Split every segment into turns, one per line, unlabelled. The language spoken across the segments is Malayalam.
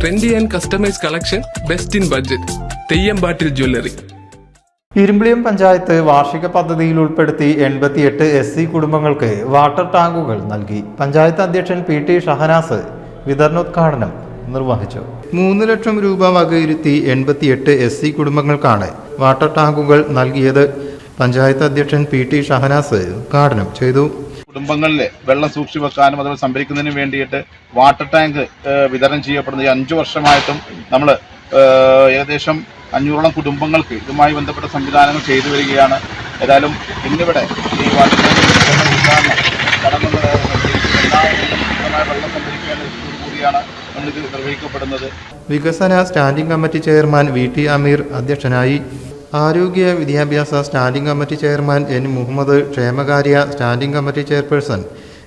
Trendy and customise collection best in budget Theyyampattil jewellery
Irimbiliyam panchayat വാർഷിക പദ്ധതിയിൽ ഉൾപ്പെടുത്തി എൺപത്തിയെട്ട് എസ് സി കുടുംബങ്ങൾക്ക് വാട്ടർ ടാങ്കുകൾ നൽകി. പഞ്ചായത്ത് അധ്യക്ഷൻ പി ടി ഷഹനാസ് വിതരണോദ്ഘാടനം നിർവഹിച്ചു. മൂന്ന് ലക്ഷം രൂപ വകയിരുത്തി എൺപത്തിയെട്ട് എസ് സി കുടുംബങ്ങൾക്കാണ് വാട്ടർ ടാങ്കുകൾ നൽകിയത്. പഞ്ചായത്ത് അധ്യക്ഷൻ പി ടി ഷഹനാസ് ഉദ്ഘാടനം ചെയ്തു.
കുടുംബങ്ങളിൽ വെള്ളം സൂക്ഷിച്ചു വെക്കാനും അതുപോലെ സംഭരിക്കുന്നതിനും വേണ്ടിയിട്ട് വാട്ടർ ടാങ്ക് വിതരണം ചെയ്യപ്പെടുന്നത് ഈ അഞ്ചു വർഷമായിട്ടും നമ്മൾ ഏകദേശം അഞ്ഞൂറോളം കുടുംബങ്ങൾക്ക് ഇതുമായി ബന്ധപ്പെട്ട സംവിധാനങ്ങൾ ചെയ്തു വരികയാണ്. ഏതായാലും ഇന്നിവിടെ ഈ വാട്ടർ ടാങ്ക് ഉദ്ഘാടനം കടന്നു എല്ലാവരും വെള്ളം സംഭരിക്കാൻ കൂടിയാണ് നമ്മളിത് നിർവഹിക്കപ്പെടുന്നത്.
വികസന standing committee chairman V T Ameer അധ്യക്ഷനായി ആരോഗ്യ വിദ്യാഭ്യാസ standing committee chairman N Muhammad ക്ഷേമകാര്യ standing committee chairperson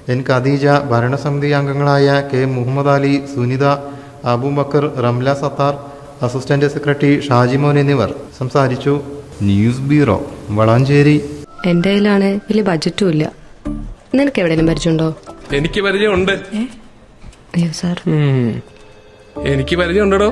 N Khadeeja ഭരണസമിതി അംഗങ്ങളായ K Muhammad Ali Sunitha Abubakar Ramla Sathar assistant secretary Shajimon എന്നിവർ സംസാരിച്ചു. News bureau Valanchery.
എന്റെ കയ്യിലാണ് വലിയ ബജറ്റും ഇല്ല. നിനക്ക് എവിടെയെങ്കിലും പരിചയമുണ്ടോ?
എനിക്ക് പരിചയമുണ്ട്.
അയ്യോ സാർ.
എനിക്ക് പരിചയമുണ്ടോ